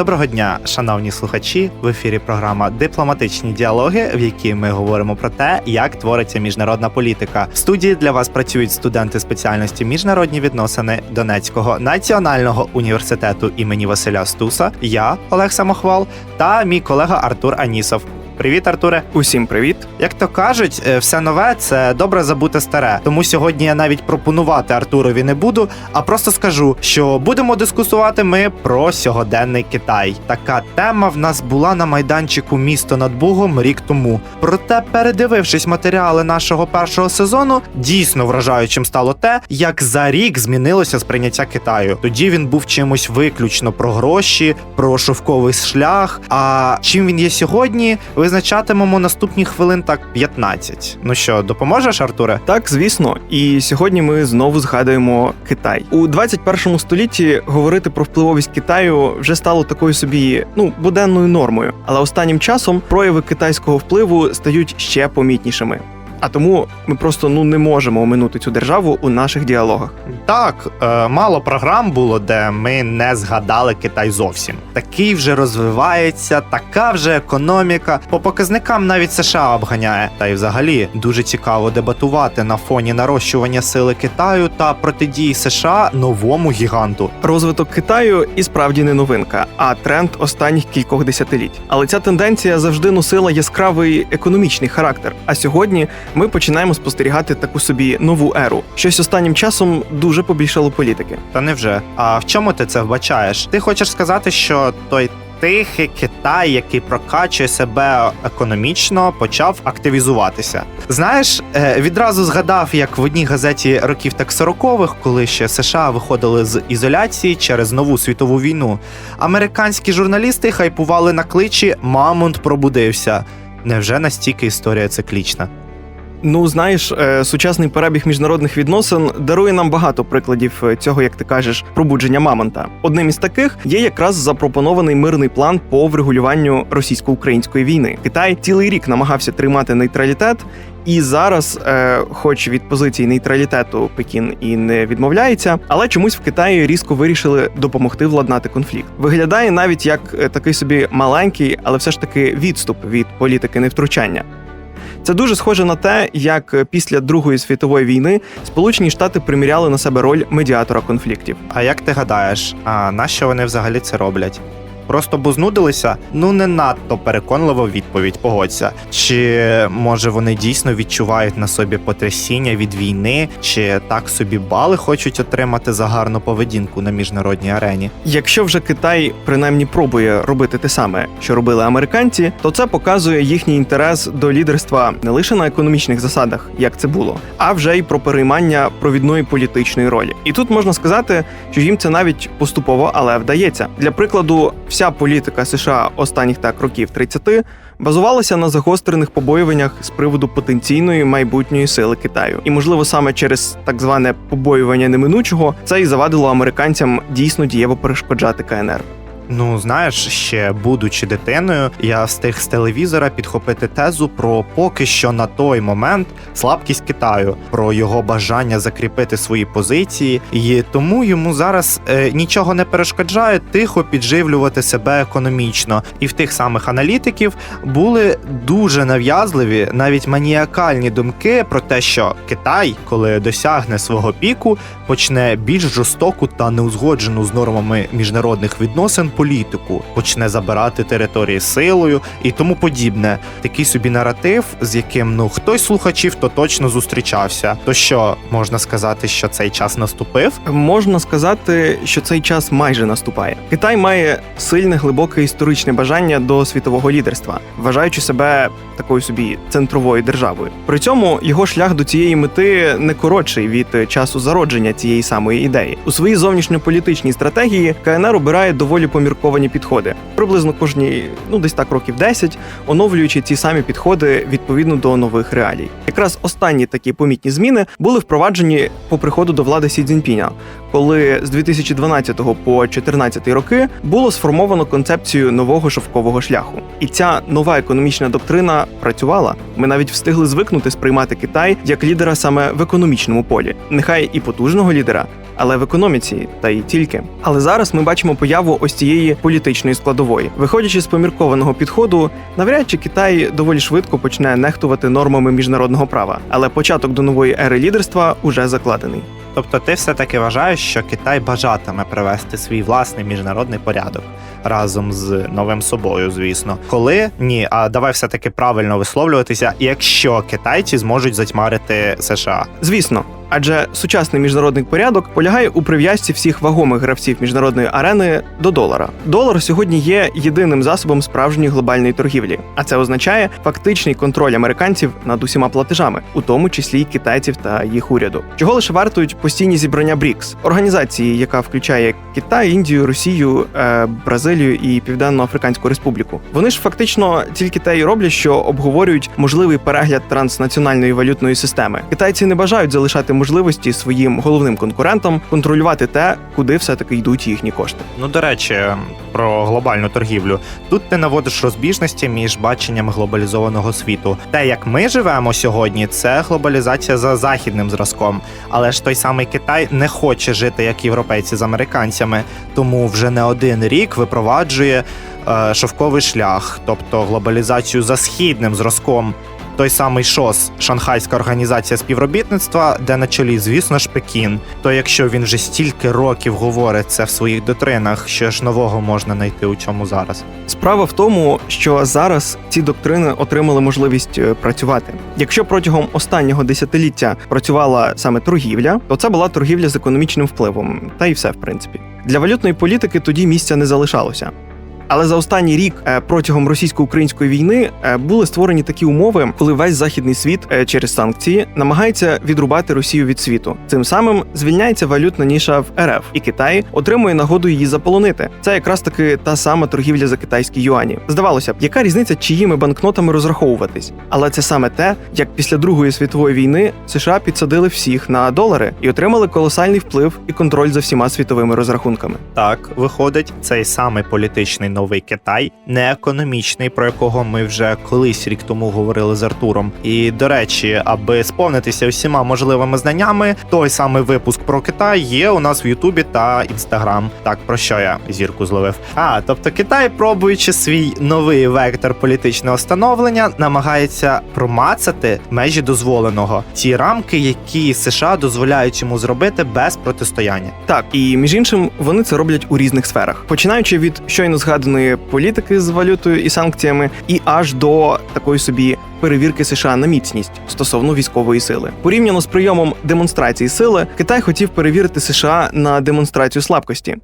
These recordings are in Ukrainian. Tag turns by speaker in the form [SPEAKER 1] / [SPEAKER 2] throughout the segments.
[SPEAKER 1] Доброго дня, шановні слухачі. В ефірі програма Дипломатичні діалоги, в якій ми говоримо про те, як твориться міжнародна політика. В студії для вас працюють студенти спеціальності міжнародні відносини Донецького національного університету імені Василя Стуса. Я Олег Самохвал та мій колега Артур Анісов. Привіт, Артуре.
[SPEAKER 2] Усім привіт!
[SPEAKER 1] Як то кажуть, е, все нове це добре забути старе. Тому сьогодні я навіть пропонувати Артурові не буду, а просто скажу, що будемо дискусувати ми про сьогоденний Китай. Така тема в нас була на майданчику місто над Бугом рік тому. Проте, передивившись матеріали нашого першого сезону, дійсно вражаючим стало те, як за рік змінилося сприйняття Китаю. Тоді він був чимось виключно про гроші, про шовковий шлях. А чим він є сьогодні, визначатимемо наступні хвилин так 15. Ну що, допоможеш, Артуре?
[SPEAKER 2] Так, звісно, і сьогодні ми знову згадуємо Китай у 21 столітті. Говорити про впливовість Китаю вже стало такою собі ну буденною нормою. Але останнім часом прояви китайського впливу стають ще помітнішими. А тому ми просто ну не можемо оминути цю державу у наших діалогах.
[SPEAKER 1] Так, е, мало програм було, де ми не згадали Китай зовсім. Такий вже розвивається, така вже економіка. По показникам навіть США обганяє. Та й взагалі дуже цікаво дебатувати на фоні нарощування сили Китаю та протидії США новому гіганту.
[SPEAKER 2] Розвиток Китаю і справді не новинка, а тренд останніх кількох десятиліть. Але ця тенденція завжди носила яскравий економічний характер. А сьогодні ми починаємо спостерігати таку собі нову еру. Щось останнім часом дуже побільшало політики.
[SPEAKER 1] Та невже? А в чому ти це вбачаєш? Ти хочеш сказати, що той тихий Китай, який прокачує себе економічно, почав активізуватися. Знаєш, е, відразу згадав, як в одній газеті років так 40-х, коли ще США виходили з ізоляції через нову світову війну. Американські журналісти хайпували на кличі Мамонт пробудився. Невже настільки історія циклічна?
[SPEAKER 2] Ну знаєш, е, сучасний перебіг міжнародних відносин дарує нам багато прикладів е, цього, як ти кажеш, пробудження мамонта. Одним із таких є якраз запропонований мирний план по врегулюванню російсько-української війни. Китай цілий рік намагався тримати нейтралітет. І зараз, е, хоч від позиції нейтралітету Пекін і не відмовляється, але чомусь в Китаї різко вирішили допомогти владнати конфлікт. Виглядає навіть як такий собі маленький, але все ж таки відступ від політики невтручання. Це дуже схоже на те, як е, після Другої світової війни Сполучені Штати приміряли на себе роль медіатора конфліктів.
[SPEAKER 1] А як ти гадаєш, а нащо вони взагалі це роблять? Просто бо знудилися? Ну не надто переконлива відповідь, погодься. Чи може вони дійсно відчувають на собі потрясіння від війни, чи так собі бали хочуть отримати за гарну поведінку на міжнародній арені?
[SPEAKER 2] Якщо вже Китай принаймні пробує робити те саме, що робили американці, то це показує їхній інтерес до лідерства не лише на економічних засадах, як це було, а вже й про переймання провідної політичної ролі. І тут можна сказати, що їм це навіть поступово, але вдається. Для прикладу, вся політика США останніх так років 30 базувалася на загострених побоюваннях з приводу потенційної майбутньої сили Китаю. І можливо саме через так зване побоювання неминучого це і завадило американцям дійсно дієво перешкоджати КНР.
[SPEAKER 1] Ну, знаєш, ще будучи дитиною, я встиг з телевізора підхопити тезу про поки що на той момент слабкість Китаю, про його бажання закріпити свої позиції, і тому йому зараз е, нічого не перешкоджає тихо підживлювати себе економічно. І в тих самих аналітиків були дуже нав'язливі, навіть маніакальні думки про те, що Китай, коли досягне свого піку, почне більш жорстоку та неузгоджену з нормами міжнародних відносин політику, почне забирати території силою і тому подібне. Такий собі наратив, з яким ну хтось слухачів то точно зустрічався. То що можна сказати, що цей час наступив?
[SPEAKER 2] Можна сказати, що цей час майже наступає. Китай має сильне глибоке історичне бажання до світового лідерства, вважаючи себе такою собі центровою державою. При цьому його шлях до цієї мети не коротший від часу зародження цієї самої ідеї. У своїй зовнішньополітичній стратегії КНР обирає доволі помірковане помірковані підходи, приблизно кожні, ну десь так років 10, оновлюючи ці самі підходи відповідно до нових реалій. Якраз останні такі помітні зміни були впроваджені по приходу до влади Сі Цзіньпіня, коли з 2012 по 2014 роки було сформовано концепцію нового шовкового шляху. І ця нова економічна доктрина працювала. Ми навіть встигли звикнути сприймати Китай як лідера саме в економічному полі, нехай і потужного лідера. Але в економіці та й тільки. Але зараз ми бачимо появу ось цієї політичної складової. Виходячи з поміркованого підходу, навряд чи Китай доволі швидко почне нехтувати нормами міжнародного права, але початок до нової ери лідерства уже закладений.
[SPEAKER 1] Тобто, ти все-таки вважаєш, що Китай бажатиме привести свій власний міжнародний порядок разом з новим собою, звісно. Коли ні, а давай все-таки правильно висловлюватися, якщо китайці зможуть затьмарити США.
[SPEAKER 2] Звісно, адже сучасний міжнародний порядок полягає у прив'язці всіх вагомих гравців міжнародної арени до долара. Долар сьогодні є єдиним засобом справжньої глобальної торгівлі, а це означає фактичний контроль американців над усіма платежами, у тому числі й китайців та їх уряду. Чого лише вартують постійні зібрання БРІКС – організації, яка включає Китай, Індію, Росію, е, Бразилію і Південно-Африканську Республіку. Вони ж фактично тільки те й роблять, що обговорюють можливий перегляд транснаціональної валютної системи. Китайці не бажають залишати можливості своїм головним конкурентам контролювати те, куди все-таки йдуть їхні кошти.
[SPEAKER 1] Ну, до речі, про глобальну торгівлю. Тут ти наводиш розбіжності між баченням глобалізованого світу. Те, як ми живемо сьогодні, це глобалізація за західним зразком. Але ж той самий Китай не хоче жити як європейці з американцями, тому вже не один рік випроваджує е, шовковий шлях, тобто глобалізацію за східним зразком. Той самий ШОС, Шанхайська організація співробітництва, де на чолі, звісно ж, Пекін. То якщо він вже стільки років говорить це в своїх доктринах, що ж нового можна знайти у цьому зараз?
[SPEAKER 2] Справа в тому, що зараз ці доктрини отримали можливість е, працювати. Якщо протягом останнього десятиліття працювала саме торгівля, то це була торгівля з економічним впливом, та й все в принципі. Для валютної політики тоді місця не залишалося. Але за останній рік е, протягом російсько-української війни е, були створені такі умови, коли весь західний світ е, через санкції намагається відрубати Росію від світу. Цим самим звільняється валютна ніша в РФ, і Китай отримує нагоду її заполонити. Це якраз таки та сама торгівля за китайські юані. Здавалося б, яка різниця, чиїми банкнотами розраховуватись? Але це саме те, як після Другої світової війни США підсадили всіх на долари і отримали колосальний вплив і контроль за всіма світовими розрахунками.
[SPEAKER 1] Так, виходить, цей самий політичний новий Китай, не економічний, про якого ми вже колись рік тому говорили з Артуром. І до речі, аби сповнитися усіма можливими знаннями, той самий випуск про Китай є у нас в Ютубі та Інстаграм. Так про що я зірку зловив? А тобто Китай, пробуючи свій новий вектор політичного становлення, намагається промацати межі дозволеного, ті рамки, які США дозволяють йому зробити без протистояння.
[SPEAKER 2] Так, і між іншим вони це роблять у різних сферах, починаючи від щойно згаданої політики з валютою і санкціями, і аж до такої собі перевірки США на міцність стосовно військової сили. Порівняно з прийомом демонстрації сили, Китай хотів перевірити США на демонстрацію слабкості.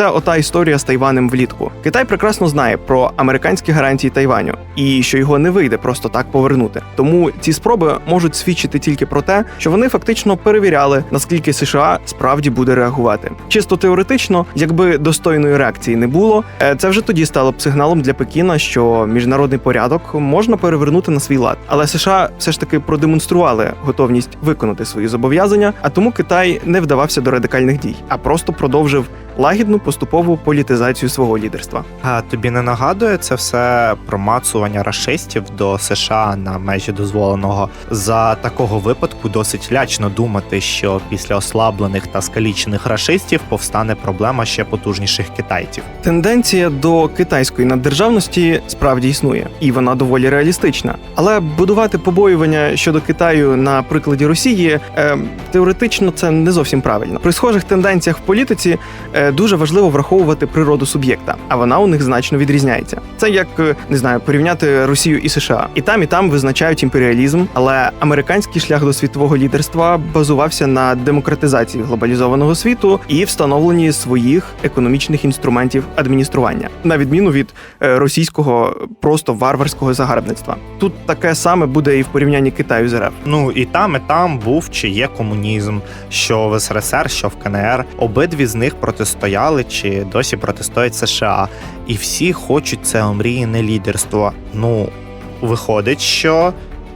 [SPEAKER 2] Це ота історія з Тайванем влітку. Китай прекрасно знає про американські гарантії Тайваню і що його не вийде просто так повернути. Тому ці спроби можуть свідчити тільки про те, що вони фактично перевіряли, наскільки США справді буде реагувати. Чисто теоретично, якби достойної реакції не було, е, це вже тоді стало б сигналом для Пекіна, що міжнародний порядок можна перевернути на свій лад. Але США все ж таки продемонстрували готовність виконати свої зобов'язання, а тому Китай не вдавався до радикальних дій, а просто продовжив лагідну поступову політизацію свого лідерства.
[SPEAKER 1] А тобі не нагадує це все промацування рашистів до США на межі дозволеного? За такого випадку досить лячно думати, що після ослаблених та скалічених рашистів повстане проблема ще потужніших китайців.
[SPEAKER 2] Тенденція до китайської наддержавності справді існує, і вона доволі реалістична. Але будувати побоювання щодо Китаю на прикладі Росії е, теоретично це не зовсім правильно. При схожих тенденціях в політиці е, дуже важливо враховувати природу суб'єкта, а вона у них значно відрізняється. Це як е, не знаю, порівняти Росію і США. І там, і там визначають імперіалізм, але американський шлях до світового лідерства базувався на демократизації глобалізованого світу і встановленні своїх економічних інструментів адміністрування, на відміну від е, російського просто варварського загарбництва. Тут таке саме буде і в порівнянні Китаю з РФ.
[SPEAKER 1] Ну і там, і там був чи є комунізм, що в СРСР, що в КНР. Обидві з них протистояли протистояли чи досі протистоять США, і всі хочуть це омріяне лідерство. Ну, виходить, що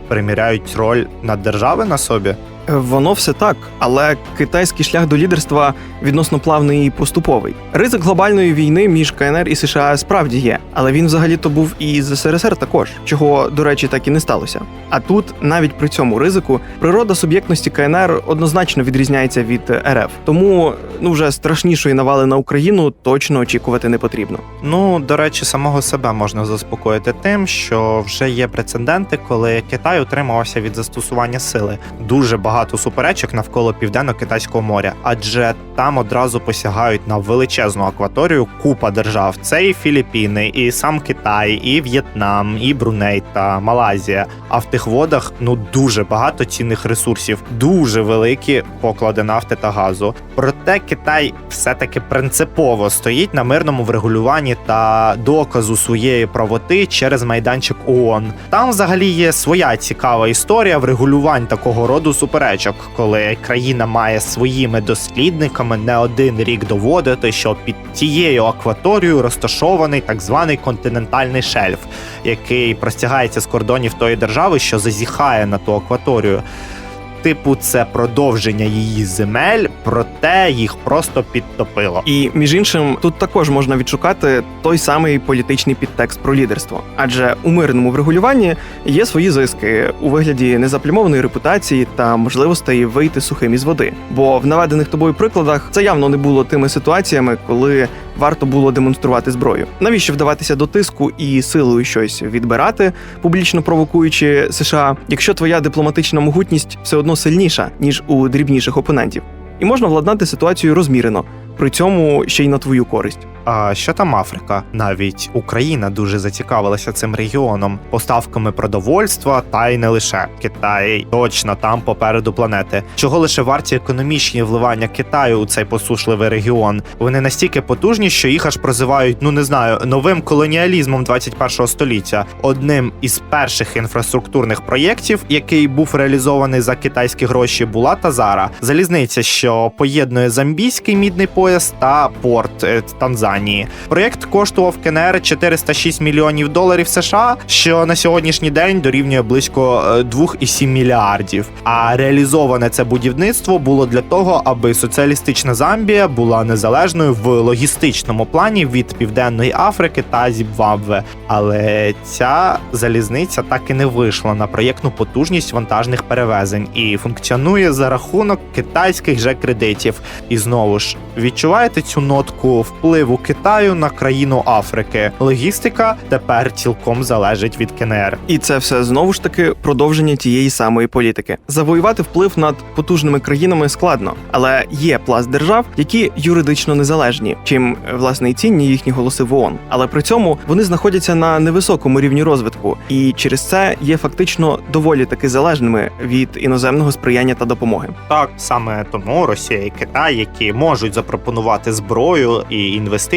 [SPEAKER 1] приміряють роль наддержави на собі.
[SPEAKER 2] Воно все так, але китайський шлях до лідерства відносно плавний і поступовий. Ризик глобальної війни між КНР і США справді є, але він взагалі-то був і з СРСР також, чого, до речі, так і не сталося. А тут, навіть при цьому ризику, природа суб'єктності КНР однозначно відрізняється від РФ. Тому ну вже страшнішої навали на Україну точно очікувати не потрібно.
[SPEAKER 1] Ну, до речі, самого себе можна заспокоїти тим, що вже є прецеденти, коли Китай утримувався від застосування сили. Дуже багато суперечок навколо південно-китайського моря, адже там одразу посягають на величезну акваторію купа держав. Це і Філіппіни, і сам Китай, і В'єтнам, і Бруней та Малайзія. А в тих водах ну дуже багато цінних ресурсів, дуже великі поклади нафти та газу. Проте Китай все-таки принципово стоїть на мирному врегулюванні та доказу своєї правоти через майданчик ООН. Там взагалі є своя цікава історія врегулювань такого роду суперечок, коли країна має своїми дослідниками не один рік доводити, що під тією акваторією розташований так званий континентальний шельф, який простягається з кордонів тої держави, що зазіхає на ту акваторію. Типу, це продовження її земель, проте їх просто підтопило.
[SPEAKER 2] І між іншим, тут також можна відшукати той самий політичний підтекст про лідерство, адже у мирному врегулюванні є свої зиски у вигляді незаплямованої репутації та можливостей вийти сухим із води. Бо в наведених тобою прикладах це явно не було тими ситуаціями, коли варто було демонструвати зброю. Навіщо вдаватися до тиску і силою щось відбирати, публічно провокуючи США, якщо твоя дипломатична могутність все одно сильніша ніж у дрібніших опонентів, і можна владнати ситуацію розмірено, при цьому ще й на твою користь.
[SPEAKER 1] А що там Африка? Навіть Україна дуже зацікавилася цим регіоном, поставками продовольства, та й не лише Китай точно там попереду планети. Чого лише варті економічні вливання Китаю у цей посушливий регіон? Вони настільки потужні, що їх аж прозивають, ну не знаю, новим колоніалізмом 21-го століття. Одним із перших інфраструктурних проєктів, який був реалізований за китайські гроші, була Тазара, залізниця, що поєднує замбійський мідний пояс та порт е, Танзанії. Проєкт коштував КНР 406 мільйонів доларів США, що на сьогоднішній день дорівнює близько е, 2,7 мільярдів. А реалізоване це будівництво було для того, аби соціалістична Замбія була незалежною в логістичному плані від Південної Африки та Зімбабве. Але ця залізниця так і не вийшла на проєктну потужність вантажних перевезень і функціонує за рахунок китайських же кредитів. І знову ж відчуваєте цю нотку впливу Китаю на країну Африки. Логістика тепер цілком залежить від КНР.
[SPEAKER 2] І це все знову ж таки продовження тієї самої політики. Завоювати вплив над потужними країнами складно, але є пласт держав, які юридично незалежні, чим власне і цінні їхні голоси в ООН. Але при цьому вони знаходяться на невисокому рівні розвитку, і через це є фактично доволі таки залежними від іноземного сприяння та допомоги.
[SPEAKER 1] Так саме тому Росія і Китай, які можуть запропонувати зброю і інвестиції,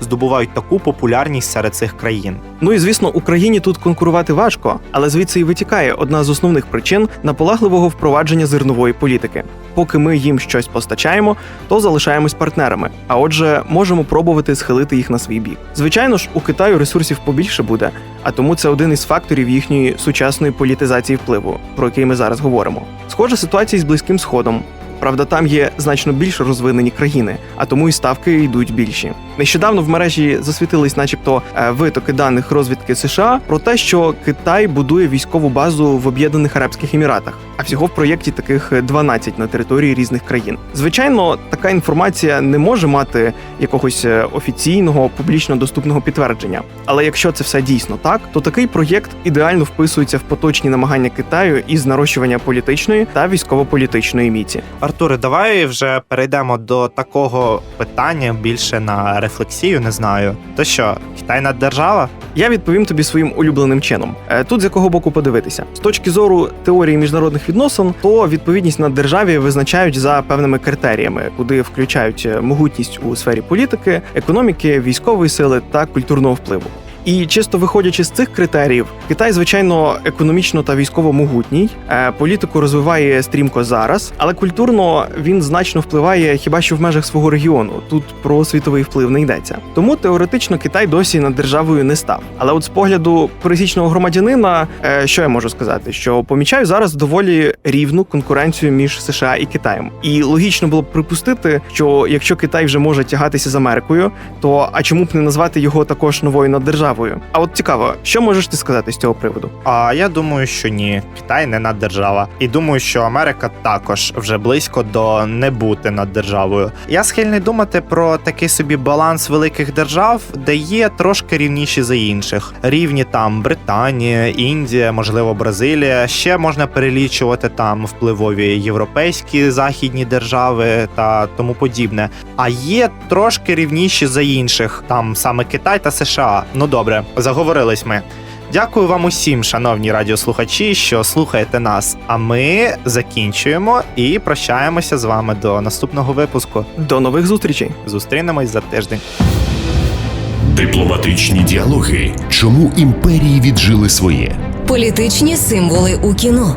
[SPEAKER 1] здобувають таку популярність серед цих країн.
[SPEAKER 2] Ну і звісно, Україні тут конкурувати важко, але звідси і витікає одна з основних причин наполегливого впровадження зернової політики. Поки ми їм щось постачаємо, то залишаємось партнерами. А отже, можемо пробувати схилити їх на свій бік. Звичайно ж, у Китаю ресурсів побільше буде, а тому це один із факторів їхньої сучасної політизації впливу, про який ми зараз говоримо. Схожа ситуація з близьким сходом. Правда, там є значно більш розвинені країни, а тому і ставки йдуть більші. Нещодавно в мережі засвітились, начебто, е, витоки даних розвідки США про те, що Китай будує військову базу в Об'єднаних Арабських Еміратах, а всього в проєкті таких 12 на території різних країн. Звичайно, така інформація не може мати якогось е, офіційного публічно доступного підтвердження. Але якщо це все дійсно так, то такий проєкт ідеально вписується в поточні намагання Китаю із нарощування політичної та військово-політичної міці.
[SPEAKER 1] Артуре, давай вже перейдемо до такого питання більше на рефлексію. Не знаю. То що, Китай наддержава?
[SPEAKER 2] Я відповім тобі своїм улюбленим чином. Е, Тут з якого боку подивитися. З точки зору теорії міжнародних відносин, то відповідність на державі визначають за певними критеріями, куди включають е, могутність у сфері політики, економіки, військової сили та культурного впливу. І чисто виходячи з цих критеріїв, Китай, звичайно, економічно та військово могутній, е, політику розвиває стрімко зараз, але культурно він значно впливає хіба що в межах свого регіону. Тут про світовий вплив не йдеться. Тому теоретично Китай досі над державою не став. Але от з погляду пересічного громадянина, е, що я можу сказати, що помічаю зараз доволі рівну конкуренцію між США і Китаєм. І логічно було б припустити, що якщо Китай вже може тягатися з Америкою, то а чому б не назвати його також новою наддержавою? А от цікаво, що можеш ти сказати з цього приводу?
[SPEAKER 1] А я думаю, що ні, Китай не наддержава. І думаю, що Америка також вже близько до не бути наддержавою. Я схильний думати про такий собі баланс великих держав, де є трошки рівніші за інших. Рівні там Британія, Індія, можливо, Бразилія. Ще можна перелічувати там впливові європейські західні держави та тому подібне. А є трошки рівніші за інших, там саме Китай та США. Ну добре, заговорились ми. Дякую вам усім, шановні радіослухачі, що слухаєте нас. А ми закінчуємо і прощаємося з вами до наступного випуску.
[SPEAKER 2] До нових зустрічей!
[SPEAKER 1] Зустрінемось за тиждень.
[SPEAKER 3] Дипломатичні діалоги. Чому імперії віджили своє?
[SPEAKER 4] Політичні символи у кіно.